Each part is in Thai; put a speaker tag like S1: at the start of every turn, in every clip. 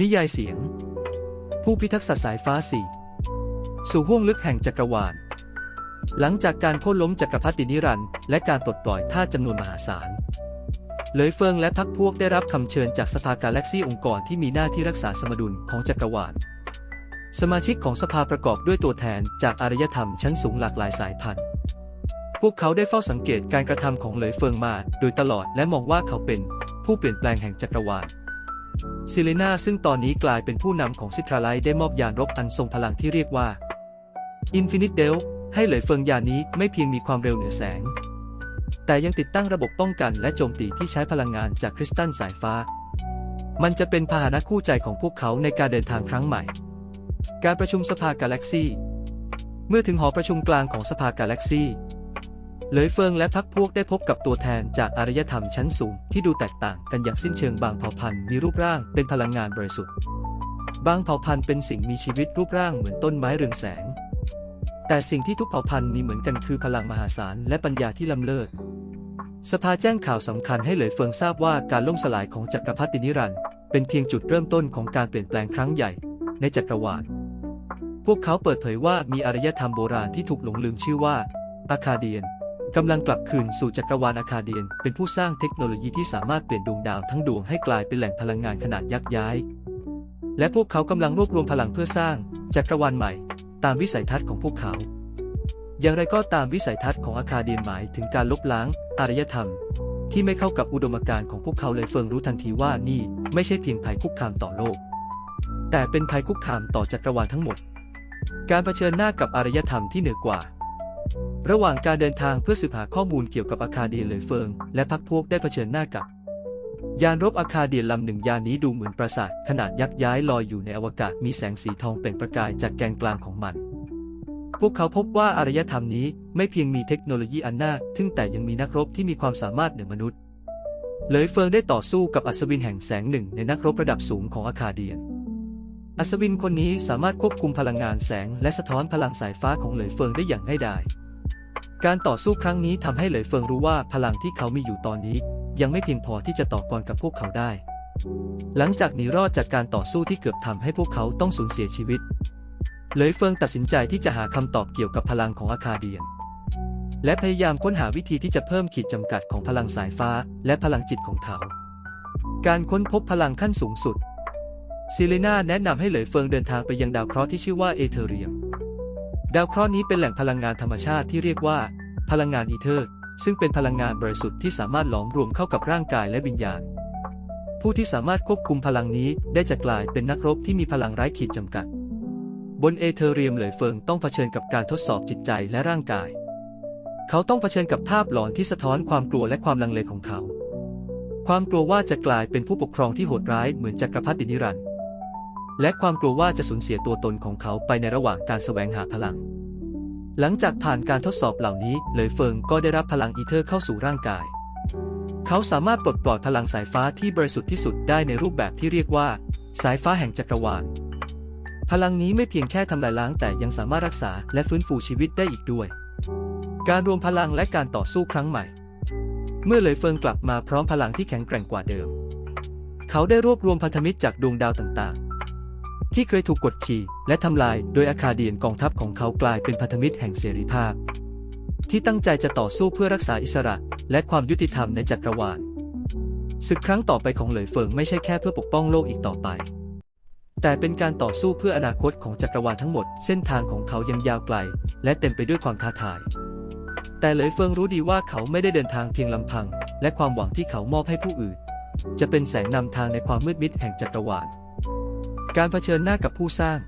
S1: นิยายเสียง ผู้พิทักษ์สัตว์สายฟ้าสี่สู่ห้วงลึกแห่งจักรวาล หลังจากการโค่นล้มจักรพรรดินิรันด์และการปลดปล่อยท่าจำนวนมหาศาลเหลยเฟิงและพักพวกได้รับคำเชิญจากสภากาแล็กซี่องค์กรที่มีหน้าที่รักษาสมดุลของจักรวาล สมาชิกของสภาประกอบด้วยตัวแทนจากอารยธรรมชั้นสูงหลากหลายสายพันธุ์พวกเขาได้เฝ้าสังเกตการกระทำของเหลยเฟิงมา โดยตลอดและมองว่าเขาเป็นผู้เปลี่ยนแปลงแห่งจักรวาล ซิเลนาซึ่งตอนนี้กลายเป็นผู้นำของซิทราไลได้มอบยานรบอันทรงพลังที่เรียกว่า Infinite d e l ให้เหลยเฟิงยานนี้ไม่เพียงมีความเร็วเหนือแสง แต่ยังติดตั้งระบบป้องกันและโจมตีที่ใช้พลังงานจากคริสตัลสายฟ้า มันจะเป็นพาหนะคู่ใจของพวกเขาในการเดินทางครั้งใหม่ การประชุมสภากาแล็กซี่ เมื่อถึงหอประชุมกลางของสภากาแล็กซี่ เหลยเฟิงและพักพวกได้พบกับตัวแทนจากอารยธรรมชั้นสูงที่ดูแตกต่างกันอย่างสิ้นเชิงบางเผ่าพันธุ์มีรูปร่างเป็นพลังงานบริสุทธิ์ บางเผ่าพันธุ์เป็นสิ่งมีชีวิตรูปร่างเหมือนต้นไม้เรืองแสง แต่สิ่งที่ทุกเผ่าพันธุ์มีเหมือนกันคือพลังมหาศาลและปัญญาที่ล้ำเลิศ สภาแจ้งข่าวสำคัญให้เหลยเฟิงทราบว่าการล่มสลายของจักรพรรดินิรันดร์เป็นเพียงจุดเริ่มต้นของการเปลี่ยนแปลงครั้งใหญ่ในจักรวาล พวกเขาเปิดเผยว่ามีอารยธรรมโบราณที่ถูกหลงลืมชื่อว่าอาคาเดียน กำลังกลับคืนสู่จักรวาลอาคาเดียน เป็นผู้สร้างเทคโนโลยีที่สามารถเปลี่ยนดวงดาวทั้งดวงให้กลายเป็นแหล่งพลังงานขนาดยักษ์ย้าย และพวกเขากำลังรวบรวมพลังเพื่อสร้างจักรวาลใหม่ ตามวิสัยทัศน์ของพวกเขา อย่างไรก็ตามวิสัยทัศน์ของอาคาเดียนหมายถึงการลบล้างอารยธรรม ที่ไม่เข้ากับอุดมการณ์ของพวกเขาเลยเฟิงรู้ทันทีว่านี่ไม่ใช่เพียงภัยคุกคามต่อโลก แต่เป็นภัยคุกคามต่อจักรวาลทั้งหมด การเผชิญหน้ากับอารยธรรมที่เหนือกว่า ระหว่างการเดินทางเพื่อสืบหาข้อมูลเกี่ยวกับอาคาเดียนเลยเฟิง และพักพวกได้เผชิญหน้ากับ ยานรบอาคาเดียนลำหนึ่งยานนี้ดูเหมือนปราสาทขนาดยักษ์ย้ายลอยอยู่ในอวกาศมีแสงสีทองเปล่งประกายจากแกนกลางของมัน พวกเขาพบว่าอารยธรรมนี้ไม่เพียงมีเทคโนโลยีอันน่าทึ่งแต่ยังมีนักรบที่มีความสามารถเหนือมนุษย์ เลยเฟิงได้ต่อสู้กับอัศวินแห่งแสงหนึ่งในนักรบระดับสูงของอาคาเดียนอัศวินคนนี้สามารถควบคุมพลังงานแสงและสะท้อนพลังสายฟ้าของเหลยเฟิงได้อย่างง่ายดาย การต่อสู้ครั้งนี้ทำให้เหลยเฟิงรู้ว่าพลังที่เขามีอยู่ตอนนี้ ยังไม่เพียงพอที่จะต่อกรกับพวกเขาได้ หลังจากหนีรอดจากการต่อสู้ที่เกือบทำให้พวกเขาต้องสูญเสียชีวิตเหลยเฟิงตัดสินใจที่จะหาคำตอบเกี่ยวกับพลังของอาคาเดียน และพยายามค้นหาวิธีที่จะเพิ่มขีดจำกัดของพลังสายฟ้าและพลังจิตของเขา การค้นพบพลังขั้นสูงสุดซิเลนาแนะนำให้เหลยเฟิงเดินทางไปยังดาวเคราะห์ที่ชื่อว่าเอเธอเรียม ดาวเคราะห์นี้เป็นแหล่งพลังงานธรรมชาติที่เรียกว่า พลังงานอีเทอร์ ซึ่งเป็นพลังงานบริสุทธิ์ที่สามารถหลอมรวมเข้ากับร่างกายและวิญญาณ ผู้ที่สามารถควบคุมพลังนี้ได้จะกลายเป็นนักรบที่มีพลังไร้ขีดจำกัด บนเอเธอเรียมเหลยเฟิงต้องเผชิญกับการทดสอบจิตใจและร่างกาย เขาต้องเผชิญกับภาพหลอนที่สะท้อนความกลัวและความลังเลของเขา ความกลัวว่าจะกลายเป็นผู้ปกครองที่โหดร้ายเหมือนจักรพรรดินิรันดร์ และความกลัวว่าจะสูญเสียตัวตนของเขาไปในระหว่างการแสวงหาพลัง หลังจากผ่านการทดสอบเหล่านี้เลยเฟิงก็ได้รับพลังอีเทอร์เข้าสู่ร่างกาย เขาสามารถปลดปล่อยพลังสายฟ้าที่บริสุทธิ์ที่สุดได้ในรูปแบบที่เรียกว่า สายฟ้าแห่งจักรวาล พลังนี้ไม่เพียงแค่ทำลายล้างแต่ยังสามารถรักษาและฟื้นฟูชีวิตได้อีกด้วย การรวมพลังและการต่อสู้ครั้งใหม่ เมื่อเลยเฟิงกลับมาพร้อมพลังที่แข็งแกร่งกว่าเดิม เขาได้รวบรวมพันธมิตรจากดวงดาวต่างๆ ที่เคยถูกกดขี่และทำลายโดยอาคาเดียนกองทัพของเขากลายเป็นพันธมิตรแห่งเสรีภาพ ที่ตั้งใจจะต่อสู้เพื่อรักษาอิสระ และความยุติธรรมในจักรวาลศึกครั้งต่อไปของเหลยเฟิงไม่ใช่แค่เพื่อปกป้องโลกอีกต่อไป แต่เป็นการต่อสู้เพื่ออนาคตของจักรวาลทั้งหมด เส้นทางของเขายังยาวไกล และเต็มไปด้วยความท้าทาย แต่เหลยเฟิงรู้ดีว่าเขาไม่ได้เดินทางเพียงลำพัง และความหวังที่เขามอบให้ผู้อื่น จะเป็นแสงนำทางในความมืดมิดแห่งจักรวาล การเผชิญหน้ากับผู้สร้าง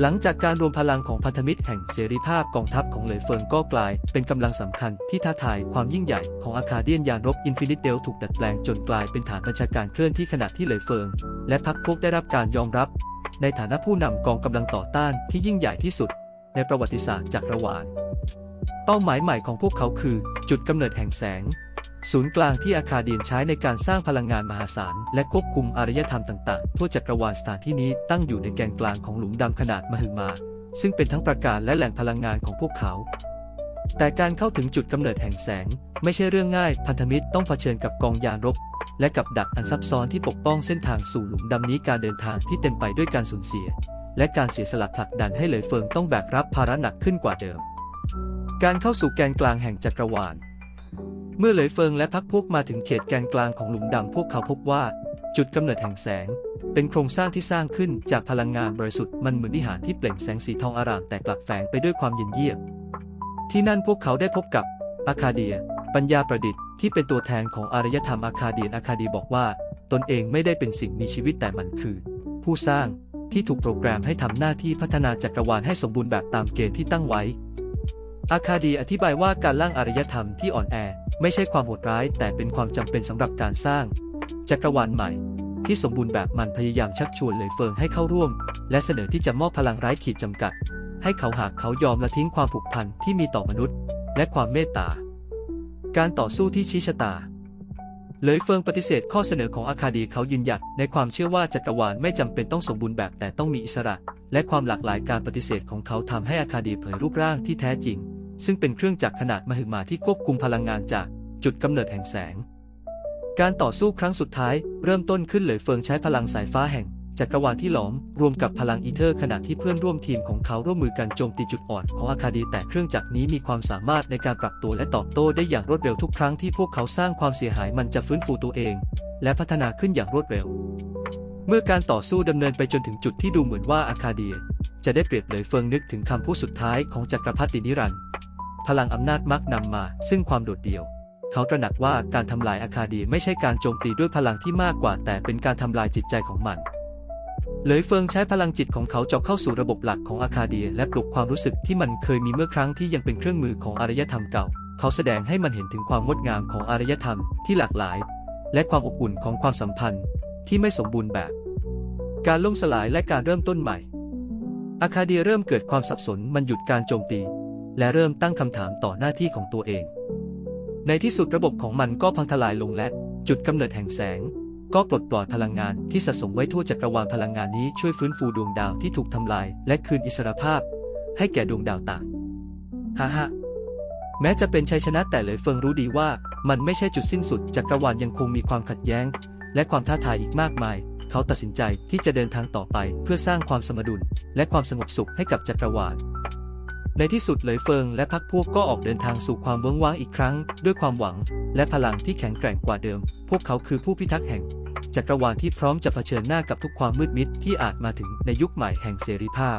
S1: หลังจากการรวมพลังของพันธมิตรแห่งเสรีภาพกองทัพของเหลยเฟิงก็กลาย เป็นกำลังสำคัญที่ท้าทายความยิ่งใหญ่ของอาคาเดียนยานรบอินฟินิตเดลถูกดัดแปลงจนกลายเป็นฐานบัญชาการเคลื่อนที่ขณะที่เหลยเฟิง และพรรคพวกได้รับการยอมรับ ในฐานะผู้นำกองกำลังต่อต้านที่ยิ่งใหญ่ที่สุด ในประวัติศาสตร์จักรวาลเป้าหมายใหม่ของพวกเขาคือ จุดกำเนิดแห่งแสง ศูนย์กลางที่อาคาเดียนใช้ในการสร้างพลังงานมหาศาล และควบคุมอารยธรรมต่างๆ ทั่วจักรวาลสถานที่นี้ตั้งอยู่ในแกนกลางของหลุมดำขนาดมหึมา ซึ่งเป็นทั้งประการและแหล่งพลังงานของพวกเขา แต่การเข้าถึงจุดกำเนิดแห่งแสง ไม่ใช่เรื่องง่าย พันธมิตรต้องเผชิญกับกองยานรบ และกับดักอันซับซ้อนที่ปกป้องเส้นทางสู่หลุมดำนี้การเดินทางที่เต็มไปด้วยการสูญเสีย และการเสียสละผลักดันให้เหลยเฟิงต้องแบกรับภาระหนักขึ้นกว่าเดิม การเข้าสู่แกนกลางแห่งจักรวาล เมื่อเหลยเฟิงและพักพวกมาถึงเขตแกนกลางของหลุมดำพวกเขาพบว่า จุดกำเนิดแห่งแสง เป็นโครงสร้างที่สร้างขึ้นจากพลังงานบริสุทธิ์มันเหมือนวิหารที่เปล่งแสงสีทองอารามแต่กลับแฝงไปด้วยความเย็นเยียบ ที่นั่นพวกเขาได้พบกับอาคาเดีย ปัญญาประดิษฐ์ที่เป็นตัวแทนของอารยธรรมอาคาเดียนอาคาเดียบอกว่า ตนเองไม่ได้เป็นสิ่งมีชีวิตแต่มันคือ ผู้สร้างที่ถูกโปรแกรมให้ทำหน้าที่พัฒนาจักรวาลให้สมบูรณ์แบบตามเกณฑ์ที่ตั้งไว้ อาคาดีอธิบายว่าการร่างอารยธรรมที่อ่อนแอ ไม่ใช่ความโหดร้าย แต่เป็นความจำเป็นสำหรับการสร้าง จักรวาลใหม่ ที่สมบูรณ์แบบมันพยายามชักชวนเลยเฟิงให้เข้าร่วม และเสนอที่จะมอบพลังร้ายขีดจำกัด ให้เขาหากเขายอมละทิ้งความผูกพันที่มีต่อมนุษย์ และความเมตตา การต่อสู้ที่ชี้ชะตา เลยเฟิงปฏิเสธข้อเสนอของอาคาดีเขายืนหยัดในความเชื่อว่าจักรวาลไม่จำเป็นต้องสมบูรณ์แบบแต่ต้องมีอิสระ และความหลากหลายการปฏิเสธของเขาทำให้อาคาดีเผยรูปร่างที่แท้จริง ซึ่งเป็นเครื่องจักรขนาดมหึมาที่ควบคุมพลังงานจากจุดกำเนิดแห่งแสง การต่อสู้ครั้งสุดท้ายเริ่มต้นขึ้นเลยเฟิงใช้พลังสายฟ้าแห่งจักรวาลที่หลอมรวมกับพลังอีเทอร์ขณะที่เพื่อนร่วมทีมของเขาร่วมมือกันโจมตีจุดอ่อนของอาคาดีแต่เครื่องจักรนี้มีความสามารถในการปรับตัวและตอบโต้ได้อย่างรวดเร็วทุกครั้งที่พวกเขาสร้างความเสียหายมันจะฟื้นฟูตัวเอง และพัฒนาขึ้นอย่างรวดเร็ว เมื่อการต่อสู้ดำเนินไปจนถึงจุดที่ดูเหมือนว่าอาคาเดีย จะได้เปรียบเลยเฟิงนึกถึงคำพูดสุดท้ายของจักรพรรดินิรันด์ พลังอำนาจมักนำมา ซึ่งความโดดเดี่ยว เขาตระหนักว่าการทำลายอาคาดีไม่ใช่การโจมตีด้วยพลังที่มากกว่า แต่เป็นการทำลายจิตใจของมัน เลยเฟิงใช้พลังจิตของเขาเจาะเข้าสู่ระบบหลักของอาคาเดียและปลุกความรู้สึกที่มันเคยมีเมื่อครั้งที่ยังเป็นเครื่องมือของอารยธรรมเก่า เขาแสดงให้มันเห็นถึงความงดงามของอารยธรรมที่หลากหลาย และความอบอุ่นของความสัมพันธ์ที่ไม่สมบูรณ์แบบ การล่มสลายและการเริ่มต้นใหม่อาคาเดียเริ่มเกิดความสับสนมันหยุดการโจมตี และเริ่มตั้งคำถามต่อหน้าที่ของตัวเอง ในที่สุดระบบของมันก็พังทลายลงและ จุดกำเนิดแห่งแสง ก็ปลดปล่อยพลังงานที่สะสมไว้ทั่วจักรวาลพลังงานนี้ช่วยฟื้นฟูดวงดาวที่ถูกทำลาย และคืนอิสรภาพ ให้แก่ดวงดาวต่างฮ่าฮ่าแม้จะเป็นชัยชนะแต่เหลยเฟิงรู้ดีว่ามันไม่ใช่จุดสิ้นสุดจักรวาลยังคงมีความขัดแย้ง และความท้าทายอีกมากมาย เขาตัดสินใจที่จะเดินทางต่อไปเพื่อสร้างความสมดุล และความสงบสุขให้กับจักรวาล ในที่สุดเหลยเฟิงและพักพวกก็ออกเดินทางสู่ความเวิ้งว้างอีกครั้ง ด้วยความหวัง และพลังที่แข็งแกร่งกว่าเดิม พวกเขาคือผู้พิทักษ์แห่งจักรวาลที่พร้อมจะเผชิญหน้ากับทุกความมืดมิดที่อาจมาถึงในยุคใหม่แห่งเสรีภาพ